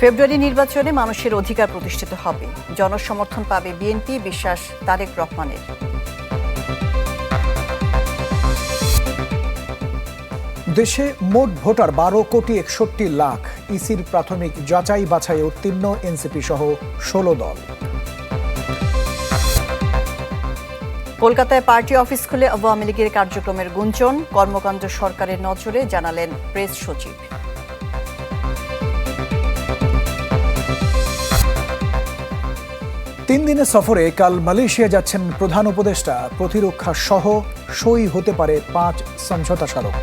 ফেব্রুয়ারি নির্বাচনে মানুষের অধিকার প্রতিষ্ঠিত হবে। জনসমর্থন পাবে বিএনপি বিশ্বাস তারেক রহমানের। দেশে মোট ভোটার বারো কোটি একষট্টি লাখ। ইসির প্রাথমিক যাচাই বাছাই উত্তীর্ণ এনসিপি সহ ষোলো দল। কলকাতায় পার্টি অফিস খুলে আওয়ামী লীগের কার্যক্রমের গুঞ্জন। কর্মকাণ্ড সরকারের নজরে জানালেন প্রেস সচিব। তিন দিনের সফরে কাল মালয়েশিয়া যাচ্ছেন প্রধান উপদেষ্টা। প্রতিরক্ষা সহ সই হতে পারে পাঁচ সমঝোতা স্মারক।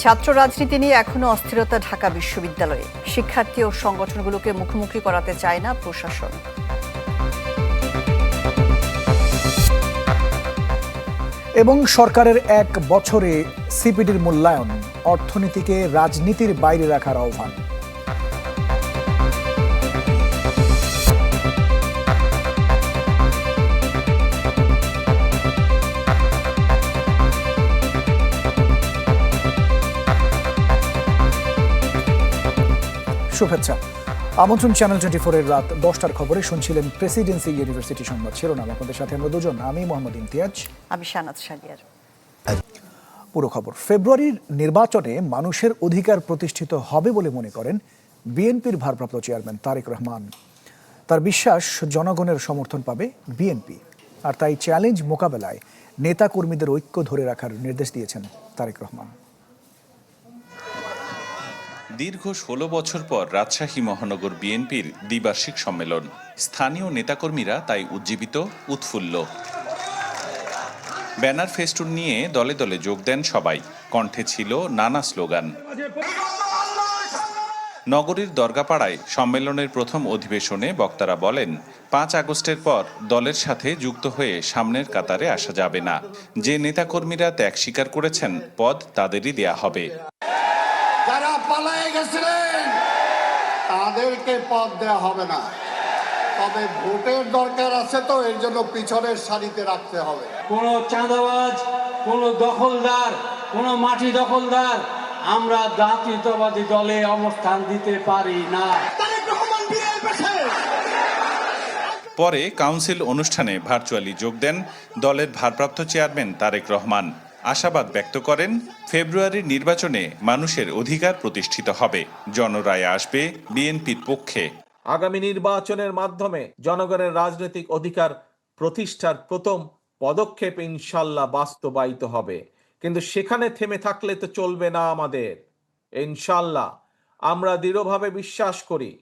ছাত্র রাজনীতি নিয়ে এখনও অস্থিরতা ঢাকা বিশ্ববিদ্যালয়ে। শিক্ষার্থী ও সংগঠনগুলোকে মুখোমুখি করাতে চায় না প্রশাসন। এবং সরকারের এক বছরে সিপিডির মূল্যায়ন অর্থনীতিকে রাজনীতির বাইরে রাখার আহ্বান। শুভেচ্ছা। আমন্ত্রণ চ্যানেল টোয়েন্টি ফোরের রাত দশটার খবরে শুনছিলেন প্রেসিডেন্সি ইউনিভার্সিটি সংবাদ শিরোনাম। আপনাদের সাথে আমরা দুজন আমি মোহাম্মদ ইমতিয়াজ। আমি শানাত সাদিয়ার পুরো খবর। ফেব্রুয়ারির নির্বাচনে মানুষের অধিকার প্রতিষ্ঠিত হবে বলে মনে করেন বিএনপির ভারপ্রাপ্ত চেয়ারম্যান তারেক রহমান। তার বিশ্বাস জনগণের সমর্থন পাবে বিএনপি। আর তাই চ্যালেঞ্জ মোকাবেলায় নেতা কর্মীদের ঐক্য ধরে রাখার নির্দেশ দিয়েছেন তারেক রহমান। দীর্ঘ ষোলো বছর পর রাজশাহী মহানগর বিএনপির দ্বিবার্ষিক সম্মেলন। স্থানীয় নেতাকর্মীরা তাই উজ্জীবিত, উৎফুল্ল। ব্যানার ফেস্টুন নিয়ে দলে দলে যোগ দেন সবাই। কণ্ঠে ছিল নানা স্লোগান। নগরীর দরগাপাড়ায় সম্মেলনের প্রথম অধিবেশনে বক্তারা বলেন, পাঁচ আগস্টের পর দলের সাথে যুক্ত হয়ে সামনের কাতারে আসা যাবে না। যে নেতাকর্মীরা ত্যাগ স্বীকার করেছেন, পদ তাদেরই দেয়া হবে। পালায়ে গেছিলেন। তাদেরকে পদ দেওয়া হবে না। তবে ভোটের দরকার আছে তো এর জন্য পিছনের সারিতে রাখতে হবে। কোনো চাঁদাবাজ কোনো দখলদার কোনো মাটি দখলদার আমরা জাতীয়তাবাদী দলে অবস্থান দিতে পারি না। পরে কাউন্সিল অনুষ্ঠানে ভার্চুয়ালি যোগ দেন দলের ভারপ্রাপ্ত চেয়ারম্যান তারেক রহমান। আশাবাদ ব্যক্ত করেন ফেব্রুয়ারির নির্বাচনে মানুষের অধিকার প্রতিষ্ঠিত হবে। জনরায় আসবে বিএনপির পক্ষে। আগামী নির্বাচনের মাধ্যমে জনগণের রাজনৈতিক অধিকার প্রতিষ্ঠার প্রথম পদক্ষেপ ইনশাল্লাহ বাস্তবায়িত হবে। কিন্তু সেখানে থেমে থাকলে তো চলবে না আমাদের। ইনশাল্লাহ, আমরা দৃঢ়ভাবে বিশ্বাস করি।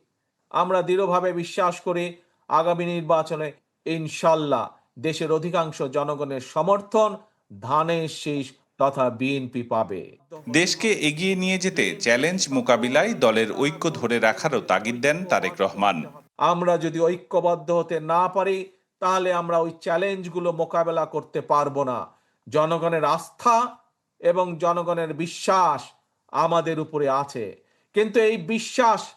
আমরা দৃঢ়ভাবে বিশ্বাস করি আগামী নির্বাচনে ইনশাল্লাহ দেশের অধিকাংশ জনগণের সমর্থন ধানের শীষ তথা বিএনপি পাবে। দেশকে এগিয়ে নিয়ে যেতে চ্যালেঞ্জ মোকাবিলায় দলের ঐক্য ধরে রাখারও তাগিদ দেন তারেক রহমান। আমরা যদি ঐক্যবদ্ধ হতে না পারি তাহলে আমরা ওই চ্যালেঞ্জগুলো মোকাবেলা করতে পারব না। জনগণের আস্থা এবং জনগণের বিশ্বাস আমাদের উপরে আছে। কিন্তু এই বিশ্বাস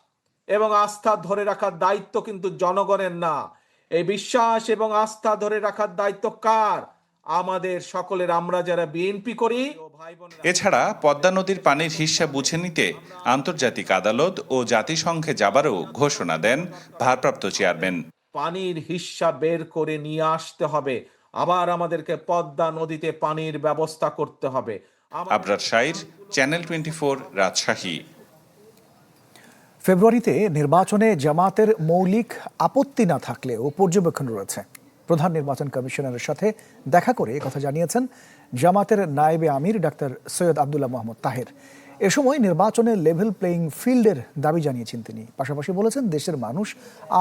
এবং আস্থা ধরে রাখার দায়িত্ব কিন্তু জনগণের না। এই বিশ্বাস এবং আস্থা ধরে রাখার দায়িত্ব কার? আমাদের সকলের আমরা যারা বিএনপি করি এছাড়া পদ্মা নদীর পানির হিসাব বুঝে নিতে আন্তর্জাতিক আদালত ও জাতিসংঘে যাবারও ঘোষণা দেন ভারপ্রাপ্ত চেয়ারম্যান। পানির হিসাব বের করে নিয়ে আসতে হবে। আবার আমাদেরকে পদ্মা নদীতে পানির ব্যবস্থা করতে হবে। Abrar Shair channel twenty Rajshahi. ফেব্রুয়ারিতে নির্বাচনে জামাতের মৌলিক আপত্তি না থাকলেও পর্যবেক্ষণ রয়েছে। প্রধান নির্বাচন কমিশনারের সাথে দেখা করে কথা জানিয়েছেন জামাতের নায়েবে আমির ডাক্তার সৈয়দ আবদুল্লাহ মোহাম্মদ তাহের। এ সময় নির্বাচনের লেভেল প্লেয়িং ফিল্ডের দাবি জানিয়েছেন তিনি। পাশাপাশি বলেছেন, দেশের মানুষ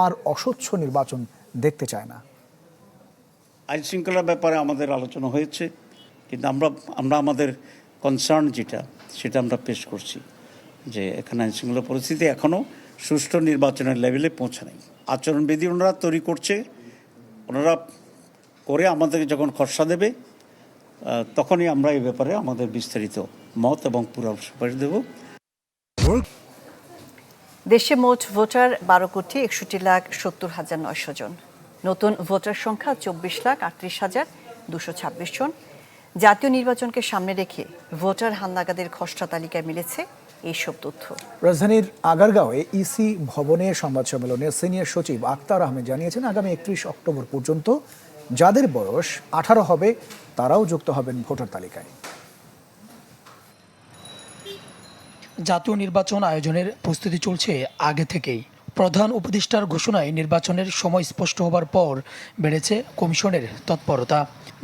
আর অস্বচ্ছ নির্বাচন দেখতে চায় না। আইন শৃঙ্খলার ব্যাপারে আমাদের আলোচনা হয়েছে, কিন্তু আমরা আমরা আমাদের কনসার্ন যেটা, সেটা আমরা পেশ করছি যে এখানে আইন শৃঙ্খলা পরিস্থিতি এখনও সুষ্ঠু নির্বাচনের লেভেলে পৌঁছে নেই আচরণবিধি ওনারা তৈরি করছে ওনারা করে আমাদেরকে যখন খরচা দেবে তখনই আমরা এই ব্যাপারে আমাদের বিস্তারিত মত এবং পুরো সুপারিশ দেবো। দেশে মোট ভোটার বারো কোটি একষট্টি লাখ সত্তর হাজার নয়শো জন। নতুন ভোটার সংখ্যা চব্বিশ লাখ আটত্রিশ হাজার দুশো ছাব্বিশ জন। জাতীয় নির্বাচনকে সামনে রেখে ভোটার হান্নাগাদের খসড়া তালিকায় মিলেছে এইসব তথ্য। রাজধানীর আগারগাঁওয়ে ইসি ভবনে সংবাদ সম্মেলনে সিনিয়র সচিব আক্তার আহমেদ জানিয়েছেন আগামী একত্রিশ অক্টোবর পর্যন্ত যাদের বয়স আঠারো হবে তারাও যুক্ত হবেন ভোটার তালিকায়। জাতীয় নির্বাচন আয়োজনের প্রস্তুতি চলছে আগে থেকেই। প্রধান উপদেষ্টার ঘোষণায় নির্বাচনের সময় স্পষ্ট হবার পর বেড়েছে কমিশনের তৎপরতা।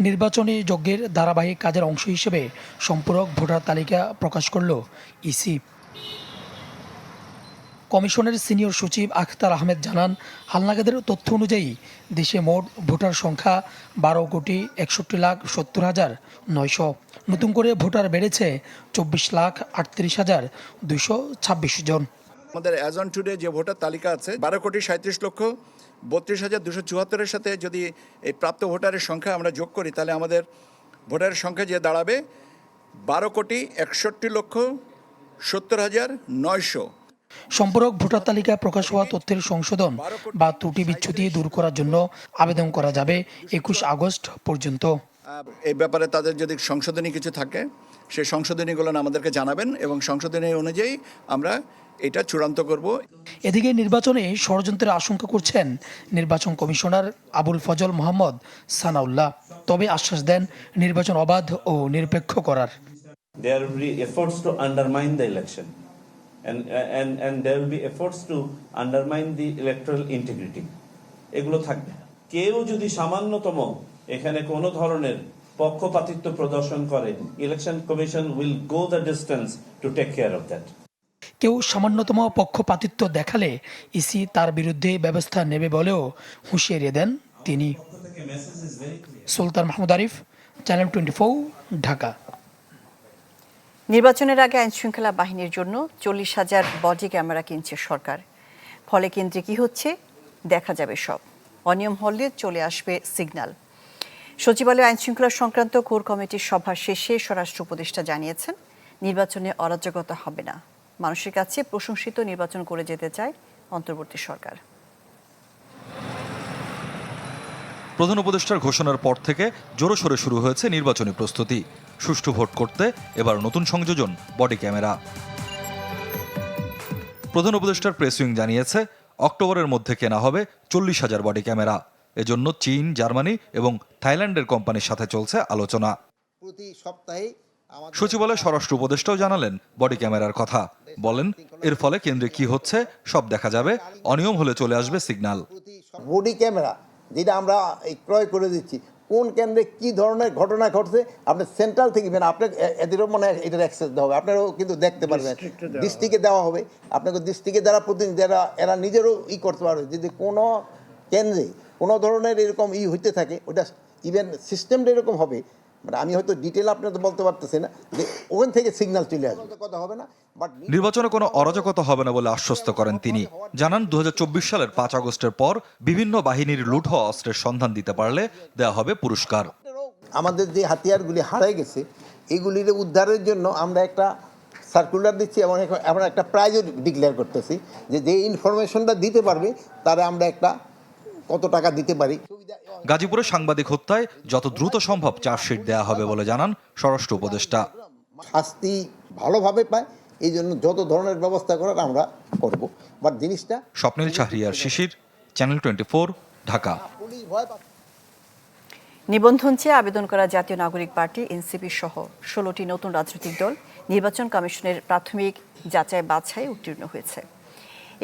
নির্বাচনী যজ্ঞের ধারাবাহিক কাজের অংশ হিসেবে সম্পূরক ভোটার তালিকা প্রকাশ করল ইসি। কমিশনের সিনিয়র সচিব আখতার আহমেদ জানান, হালনাগাদের তথ্য অনুযায়ী দেশে মোট ভোটার সংখ্যা বারো কোটি একষট্টি লাখ সত্তর হাজার নয়শো। নতুন করে ভোটার বেড়েছে চব্বিশ লাখ আটত্রিশ হাজার দুইশো ছাব্বিশ জন। আমাদের অ্যাজ অন টুডে যে ভোটার তালিকা আছে বারো কোটি সাঁত্রিশ লক্ষ বত্রিশ হাজার দুশো চুয়াত্তরের সাথে যদি এই প্রাপ্ত ভোটারের সংখ্যা আমরা যোগ করি তাহলে আমাদের ভোটারের সংখ্যা যে দাঁড়াবে বারো কোটি একষট্টি লক্ষ সত্তর হাজার নয়শো। সম্পূরক ভোটার তালিকা প্রকাশ হওয়া তথ্যের সংশোধন বা ত্রুটি বিচ্ছুতি দূর করার জন্য আবেদন করা যাবে একুশ আগস্ট পর্যন্ত। এই ব্যাপারে তাদের যদি সংশোধনী কিছু থাকে সেই সংশোধনীগুলো আমাদেরকে জানাবেন এবং সংশোধনী অনুযায়ী আমরা এটা চূড়ান্ত করব। এদিকে নির্বাচনে ষড়যন্ত্রের আশঙ্কা করছেন নির্বাচন কমিশনার আবুল ফজল মোহাম্মদ সানাউল্লাহ। তবে আশ্বাস দেন নির্বাচন অবাধ ও নিরপেক্ষ করার। There will be efforts to undermine the election and and and there will be efforts to undermine the electoral integrity. এগুলো থাকবে কেউ যদি সামান্যতম এখানে কোনো ধরনের পক্ষপাতিত্ব প্রদর্শন করে। Election commission will go the distance to take care of that কেউ সামান্যতম পক্ষপাতিত্ব দেখালে ইসি তার বিরুদ্ধে ব্যবস্থা নেবে বলেও হুঁশিয়ারি দেন তিনি। Sultan Mahmud Arif channel twenty Dhaka. নির্বাচনের আগে আইনশৃঙ্খলা বাহিনীর জন্য চল্লিশ হাজার বডি ক্যামেরা কিনছে সরকার। ফলে কেন্দ্রে কি হচ্ছে? দেখা যাবে সব। অনিয়ম হলে চলে আসবে সিগন্যাল। সচিবালয় আইন শৃঙ্খলা সংক্রান্ত কোর কমিটির সভা শেষে স্বরাষ্ট্র উপদেষ্টা জানিয়েছেন, নির্বাচনে অরাজকতা হবে না। মানুষের কাছে প্রশংসিত নির্বাচন করে যেতে চায় অন্তর্বর্তী সরকার। প্রধান উপদেষ্টার ঘোষণার পর থেকে জোরসোরে শুরু হয়েছে নির্বাচনী প্রস্তুতি। সুষ্ঠু ভোট করতে এবার নতুন সংযোজন, বডি ক্যামেরা। প্রধান উপদেষ্টার প্রেস উইং জানিয়েছে, অক্টোবরের মধ্যে কেনা হবে চল্লিশ হাজার বডি ক্যামেরা। এজন্য চীন জার্মানি এবং থাইল্যান্ডের কোম্পানির সাথে চলছে আলোচনা। প্রতি সপ্তাহে সচিবালয় স্বরাষ্ট্র উপদেষ্টাও জানালেন বডি ক্যামেরার কথা। বলেন এর ফলে কেন্দ্রে কি হচ্ছে সব দেখা যাবে অনিয়ম হলে চলে আসবে সিগন্যাল বডি ক্যামেরা যেটা আমরা এই ক্রয় করে দিচ্ছি কোন কেন্দ্রে কি ধরনের ঘটনা ঘটছে আপনি সেন্ট্রাল থেকে মানে আপনার এদেরও মনে হয় এটার অ্যাক্সেস দেওয়া হবে আপনারাও কিন্তু দেখতে পারবেন। ডিস্ট্রিক্টে দেওয়া হবে। আপনাকে ডিস্ট্রিক্টে যারা প্রতিনিধি যারা এরা নিজেরও ই করতে পারবে যদি কোনো কেন্দ্রে কোনো ধরনের এরকম ই হইতে থাকে ওটা ইভেন সিস্টেমটা এরকম হবে। মানে আমি হয়তো ডিটেল আপনাদের বলতে পারতেছি না যে ওখান থেকে সিগন্যাল চলে আসবে। কথা হবে না বাট নির্বাচনে কোনো অরাজকতা হবে না বলে আশ্বস্ত করেন তিনি। জানান দু হাজার চব্বিশ সালের পাঁচ আগস্টের পর বিভিন্ন বাহিনীর লুট হওয়া অস্ত্রের সন্ধান দিতে পারলে দেয়া হবে পুরস্কার। আমাদের যে হাতিয়ারগুলি হারাই গেছে এগুলির উদ্ধারের জন্য আমরা একটা সার্কুলার দিচ্ছি এবং এখন- আমরা একটা প্রাইজও ডিক্লেয়ার করতেছি যে যে ইনফরমেশনটা দিতে পারবে তারা আমরা একটা কত টাকা দিতে পারি? গাজীপুরে সাংবাদিক হত্যায় যত দ্রুত সম্ভব চার্জশিট দেয়া হবে বলে জানান স্বরাষ্ট্র উপদেষ্টা। শাস্তি ভালোভাবে পায় এই জন্য যত ধরনের ব্যবস্থা করার আমরা করব। বাট জিনিসটা Swapnil Shahriar Shishir channel twenty four Dhaka. নিবন্ধন চেয়ে আবেদন করা জাতীয় নাগরিক পার্টি এনসিপি সহ ষোলোটি নতুন রাজনৈতিক দল নির্বাচন কমিশনের প্রাথমিক যাচাই বাছাই উত্তীর্ণ হয়েছে।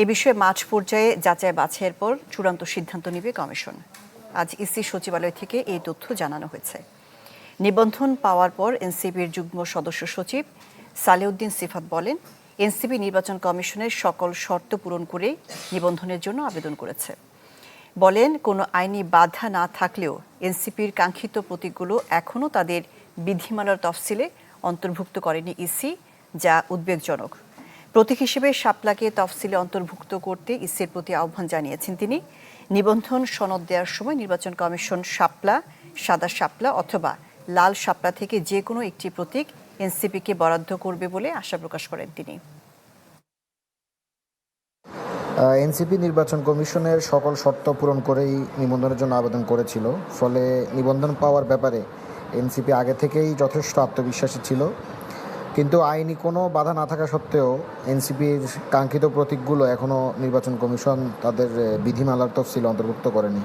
এ বিষয়ে মাঠ পর্যায়ে যাচাই বাছাইয়ের পর চূড়ান্ত সিদ্ধান্ত নেবে কমিশন। আজ ইসি সচিবালয় থেকে এই তথ্য জানানো হয়েছে। নিবন্ধন পাওয়ার পর এনসিপির যুগ্ম সদস্য সচিব সালেউদ্দিন সিফাত বলেন, এনসিপি নির্বাচন কমিশনের সকল শর্ত পূরণ করে নিবন্ধনের জন্য আবেদন করেছে। বলেন, কোনো আইনি বাধা না থাকলেও এনসিপির কাঙ্ক্ষিত প্রতীকগুলো এখনও তাদের বিধিমালার তফসিলে অন্তর্ভুক্ত করেনি ইসি, যা উদ্বেগজনক। প্রতীক হিসেবে শাপলাকে তফসিলে অন্তর্ভুক্ত করতে ইসির প্রতি আহ্বান জানিয়েছেন তিনি। নিবন্ধন সনদ দেওয়ার সময় নির্বাচন কমিশন শাপলা, সাদা শাপলা অথবা লাল শাপলা থেকে যে কোনো একটি প্রতীক এনসিপিকে বরাদ্দ করবে বলে আশা প্রকাশ করেন তিনি। এনসিপি নির্বাচন কমিশনের সকল শর্ত পূরণ করেই নিবন্ধনের জন্য আবেদন করেছিল। ফলে নিবন্ধন পাওয়ার ব্যাপারে এনসিপি আগে থেকেই যথেষ্ট আত্মবিশ্বাসী ছিল। কিন্তু আইনি কোনো বাধা না থাকা সত্ত্বেও এনসিপির কাঙ্ক্ষিত প্রতীকগুলো এখনও নির্বাচন কমিশন তাদের বিধিমালার তফসিল অন্তর্ভুক্ত করেনি।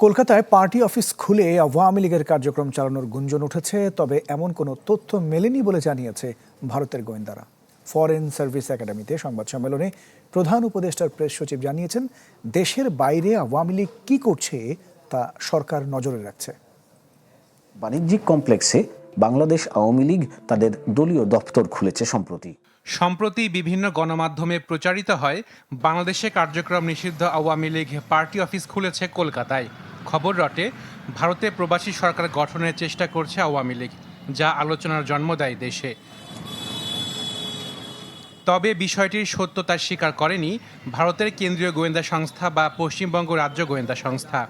কলকাতায় পার্টি অফিস খুলে আওয়ামী লীগের কার্যক্রম চালানোর গুঞ্জন উঠেছে তবে এমন কোনো তথ্য মেলেনি বলে জানিয়েছে ভারতের গোয়েন্দারা। ফরেন সার্ভিস একাডেমিতে সংবাদ সম্মেলনে প্রধান উপদেষ্টার প্রেস সচিব জানিয়েছেন দেশের বাইরে আওয়ামী লীগ কী করছে তা সরকার নজরে রাখছে। বাণিজ্যিক কমপ্লেক্সে বাংলাদেশ আওয়ামী লীগ তাদের দলীয় দপ্তর খুলেছে সম্প্রতি। সম্প্রতি বিভিন্ন গণমাধ্যমে প্রচারিত হয়, বাংলাদেশে কার্যক্রম নিষিদ্ধ আওয়ামী লীগ পার্টি অফিস খুলেছে কলকাতায়। খবর রটে, ভারতে প্রবাসী সরকার গঠনের চেষ্টা করছে আওয়ামী লীগ, যা আলোচনার জন্ম দেয় দেশে। তবে বিষয়টির সত্যতা স্বীকার করেনি ভারতের কেন্দ্রীয় গোয়েন্দা সংস্থা বা পশ্চিমবঙ্গ রাজ্য গোয়েন্দা সংস্থা।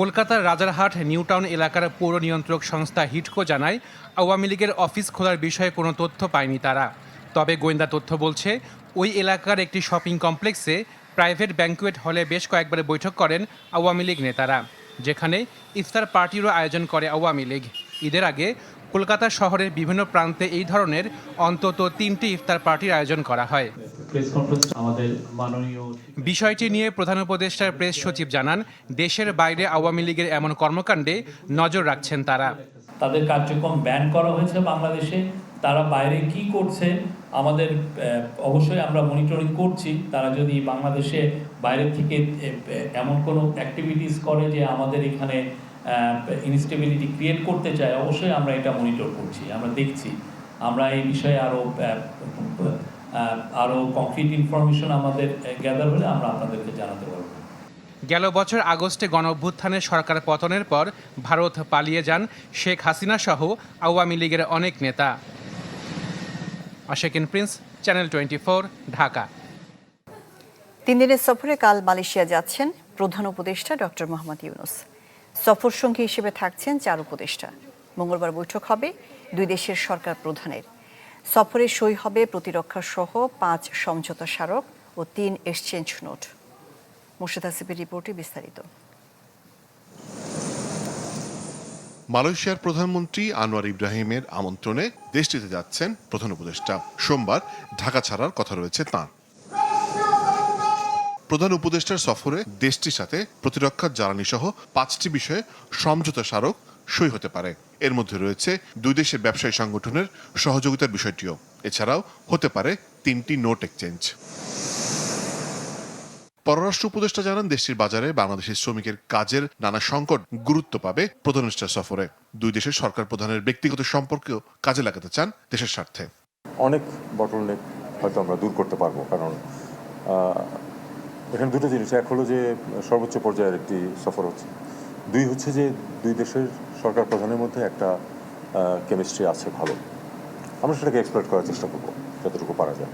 কলকাতার রাজারহাট, নিউটাউন এলাকার পৌর নিয়ন্ত্রক সংস্থা হিটকো জানায়, আওয়ামী লীগের অফিস খোলার বিষয়ে কোনো তথ্য পায়নি তারা। তবে গোয়েন্দা তথ্য বলছে, ওই এলাকার একটি শপিং কমপ্লেক্সে প্রাইভেট ব্যাঙ্কুয়েট হলে বেশ কয়েকবার বৈঠক করেন আওয়ামী লীগ নেতারা, যেখানে ইফতার পার্টিরও আয়োজন করে আওয়ামী লীগ। ঈদের আগে কলকাতা শহরের বিভিন্ন প্রান্তে এই ধরনের অন্তত তিনটি ইফতার পার্টির আয়োজন করা হয়। বিষয়টি নিয়ে প্রধান উপদেষ্টার প্রেস সচিব জানান দেশের বাইরে আওয়ামী লীগের এমন কর্মকাণ্ডে নজর রাখছেন তারা। তাদের কার্যক্রম ব্যান করা হয়েছে বাংলাদেশে তারা বাইরে কি করছে আমাদের অবশ্যই আমরা মনিটরিং করছি তারা যদি বাংলাদেশে বাইরে থেকে এমন কোনো অ্যাক্টিভিটিস করে যে আমাদের এখানে ইনস্টেবিলিটি ক্রিয়েট করতে চায় অবশ্যই আমরা এটা মনিটর করছি আমরা দেখছি। আমরা এই বিষয়ে আরও আরও কংক্রিট ইনফরমেশন আমাদের গ্যাদার হলে আমরা আপনাদেরকে জানাতে পারব। গেল বছর আগস্টে গণ অভ্যুত্থানে সরকার পতনের পর ভারত পালিয়ে যান শেখ হাসিনা সহ আওয়ামী লীগের অনেক নেতা। Ashekin Prince channel twenty Dhaka. তিন দিনের সফরে কাল মালয়েশিয়া যাচ্ছেন প্রধান উপদেষ্টা ডক্টর মোহাম্মদ ইউনুস। সফর সঙ্গী হিসেবে থাকছেন চার উপদেষ্টা। মঙ্গলবার বৈঠক হবে দুই দেশের সরকার প্রধানের। সফরে সই হবে প্রতিরক্ষা সহ পাঁচ সমঝোতা স্মারক ও তিন এক্সচেঞ্জ নোট। মুর্শিদ হাসিবের রিপোর্টে বিস্তারিত। মালয়েশিয়ার প্রধানমন্ত্রী আনোয়ার ইব্রাহিমের আমন্ত্রণে দেশটিতে যাচ্ছেন প্রধান উপদেষ্টা। সোমবার ঢাকা ছাড়ার কথা রয়েছে তাঁর। প্রধান উপদেষ্টার সফরে দেশটির সাথে প্রতিরক্ষা জ্বালানি সহ পাঁচটি বিষয়ে সমঝোতা স্মারক সই হতে পারে। এর মধ্যে রয়েছে দুই দেশের ব্যবসায়ী সংগঠনের সহযোগিতার বিষয়টিও। এছাড়াও হতে পারে তিনটি নোট এক্সচেঞ্জ। পররাষ্ট্র উপদেষ্টা জানান, দেশটির বাজারে বাংলাদেশের শ্রমিকের কাজের নানা সংকট গুরুত্ব পাবে প্রধানমন্ত্রীর সফরে। দুই দেশের সরকার প্রধানের ব্যক্তিগত সম্পর্কেও কাজে লাগাতে চান দেশের স্বার্থে। অনেক বটলনেক হয়তো আমরা দূর করতে পারব, কারণ এখানে দুটো জিনিস। এক হলো যে সর্বোচ্চ পর্যায়ের একটি সফর হচ্ছে। দুই হচ্ছে যে দুই দেশের সরকার প্রধানের মধ্যে একটা কেমিস্ট্রি আছে ভালো। আমরা সেটাকে এক্সপ্লোর করার চেষ্টা করব যতটুকু পারা যায়।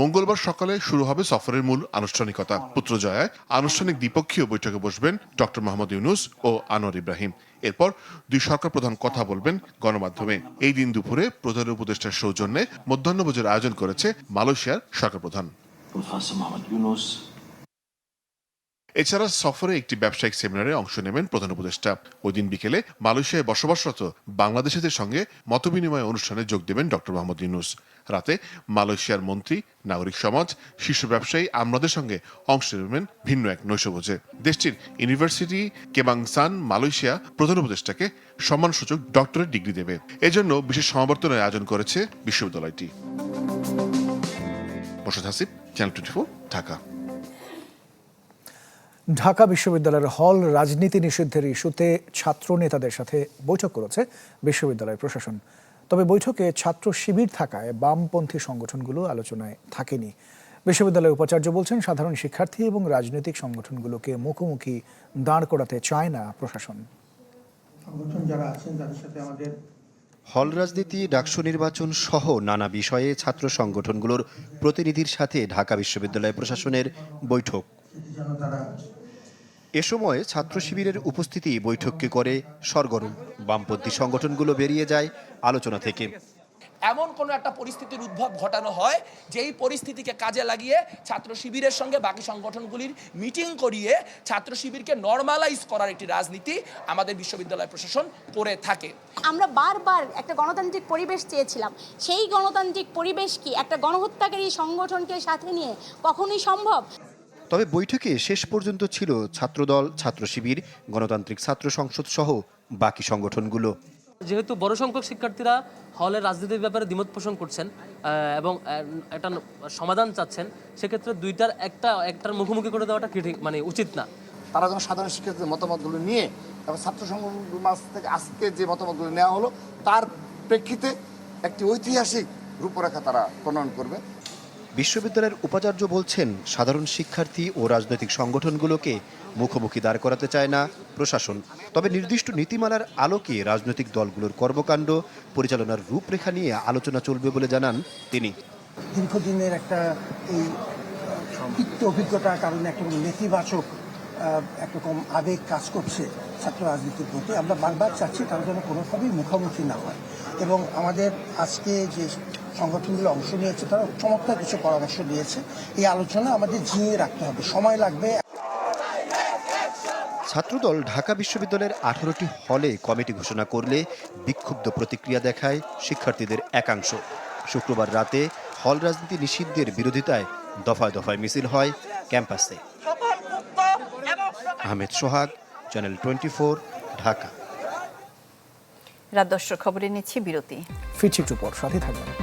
মঙ্গলবার সকালে শুরু হবে সফরের মূল আনুষ্ঠানিকতা। পুত্রজয়ায় আনুষ্ঠানিক দ্বিপক্ষীয় বৈঠকে বসবেন ডক্টর মোহাম্মদ ইউনুস ও আনোয়ার ইব্রাহিম। এরপর দুই সরকার প্রধান কথা বলবেন গণমাধ্যমে। এই দিন দুপুরে প্রধান উপদেষ্টার সৌজন্যে মধ্যাহ্নভোজের আয়োজন করেছে মালয়েশিয়ার সরকার প্রধান। এছাড়া সফরে একটি ব্যবসায়িক সেমিনারে অংশ নেবেন প্রধান উপদেষ্টা। ওই দিন বিকেলে মালয়েশিয়ায় বসবাসরত বাংলাদেশিদের সঙ্গে মতবিনিময় অনুষ্ঠানে যোগ দেবেন ডক্টর মোহাম্মদ ইউনুস। রাতে মালয়েশিয়ার মন্ত্রী, নাগরিক সমাজ, শীর্ষ ব্যবসায়ী আমরাদের সঙ্গে অংশ নেবেন ভিন্ন এক নৈশভোজে। দেশটির ইউনিভার্সিটি কেবাংসান মালয়েশিয়া, প্রধান উপদেষ্টাকে সম্মানসূচক ডক্টরেট ডিগ্রি দেবে। এজন্য বিশেষ সমাবর্তনের আয়োজন করেছে বিশ্ববিদ্যালয়টি। Channel twenty Dhaka. ঢাকা বিশ্ববিদ্যালয়ের হল রাজনীতি নিষিদ্ধের ইস্যুতে ছাত্র নেতাদের সাথে বৈঠক করেছে বিশ্ববিদ্যালয় প্রশাসন। তবে বৈঠকে ছাত্র শিবির থাকায় বামপন্থী সংগঠনগুলো আলোচনায় থাকেনি। বিশ্ববিদ্যালয়ের উপাচার্য বলছেন সাধারণ শিক্ষার্থী এবং রাজনৈতিক সংগঠনগুলোকে মুখোমুখি দাঁড় করাতে চায় না প্রশাসন। যারা আছেন তাদের সাথে আমাদের হল রাজনীতি ডাকসু নির্বাচন সহ নানা বিষয়ে ছাত্র সংগঠনগুলোর প্রতিনিধির সাথে ঢাকা বিশ্ববিদ্যালয় প্রশাসনের বৈঠক। এ সময় ছাত্র শিবিরের উপস্থিতি বৈঠককে করে সরগরম। বামপন্থী সংগঠনগুলো বেরিয়ে যায় আলোচনা থেকে। এমন কোনো একটা পরিস্থিতির উদ্ভব ঘটানো হয় যেই পরিস্থিতিকে কাজে লাগিয়ে ছাত্র শিবিরের সঙ্গে বাকি সংগঠনগুলির মিটিং করিয়ে ছাত্র শিবিরকে নর্মালাইজ করার একটি রাজনীতি আমাদের বিশ্ববিদ্যালয় প্রশাসন করে থাকে। আমরা বারবার একটা গণতান্ত্রিক পরিবেশ চেয়েছিলাম। সেই গণতান্ত্রিক পরিবেশ কি একটা গণহত্যাকারী সংগঠনকে সাথে নিয়ে কখনোই সম্ভব? তবে বৈঠকে শেষ পর্যন্ত ছিল ছাত্রদল ছাত্র শিবির গণতান্ত্রিক ছাত্র সংসদ সহ বাকি সংগঠনগুলো। যেহেতু বড় সংখ্যক শিক্ষার্থীরা হলের রাজনীতির ব্যাপারে দ্বিমত পোষণ করছেন এবং একটা সমাধান চাচ্ছেন সেক্ষেত্রে দুইটার একটা একটার মুখোমুখি করে দেওয়াটা ঠিক মানে উচিত না? তারা যেন সাধারণ শিক্ষার্থীদের মতামতগুলো নিয়ে তারপর ছাত্র সংগঠনগুলোর মাঝ থেকে আজকে যে মতামতগুলো নেওয়া হলো তার প্রেক্ষিতে একটি ঐতিহাসিক রূপরেখা তারা প্রণয়ন করবে। বিশ্ববিদ্যালয়ের উপাচার্য বলছেন, সাধারণ শিক্ষার্থী ও রাজনৈতিক সংগঠনগুলোকে মুখোমুখি দাঁড় করাতে চায় না প্রশাসন। তবে নির্দিষ্ট নীতিমালার আলোকে রাজনৈতিক দলগুলোর কর্মকাণ্ড, পরিচালনার রূপরেখা নিয়ে আলোচনা চলবে বলে জানান তিনি। দীর্ঘদিনের একটা এই তিক্ত অভিজ্ঞতার কারণে একটা নেতিবাচক একরকম আবেগ কাজ করছে ছাত্র রাজনীতির প্রতি। আমরা বারবার চাচ্ছি তারা যেন কোনোভাবেই মুখোমুখি না হয়। এবং আমাদের আজকে যে সংগঠনগুলো অংশ নিয়েছে তারা চমৎকার কিছু পরামর্শ দিয়েছে। এই আলোচনা আমাদের জিয়ে রাখতে হবে সময় লাগবে। ছাত্রদল ঢাকা বিশ্ববিদ্যালয়ের আঠারোটি হলে কমিটি ঘোষণা করলে বিক্ষুব্ধ প্রতিক্রিয়া দেখায় শিক্ষার্থীদের একাংশ। শুক্রবার রাতে হল রাজনীতি নিষিদ্ধের বিরোধিতায় দফায় দফায় মিছিল হয় ক্যাম্পাসে। Ahmed Sohag channel twenty four Dhaka. রাত দশটার খবরে নিচ্ছি বিরতি। ফিরছি একটু পর সাথে থাকবেন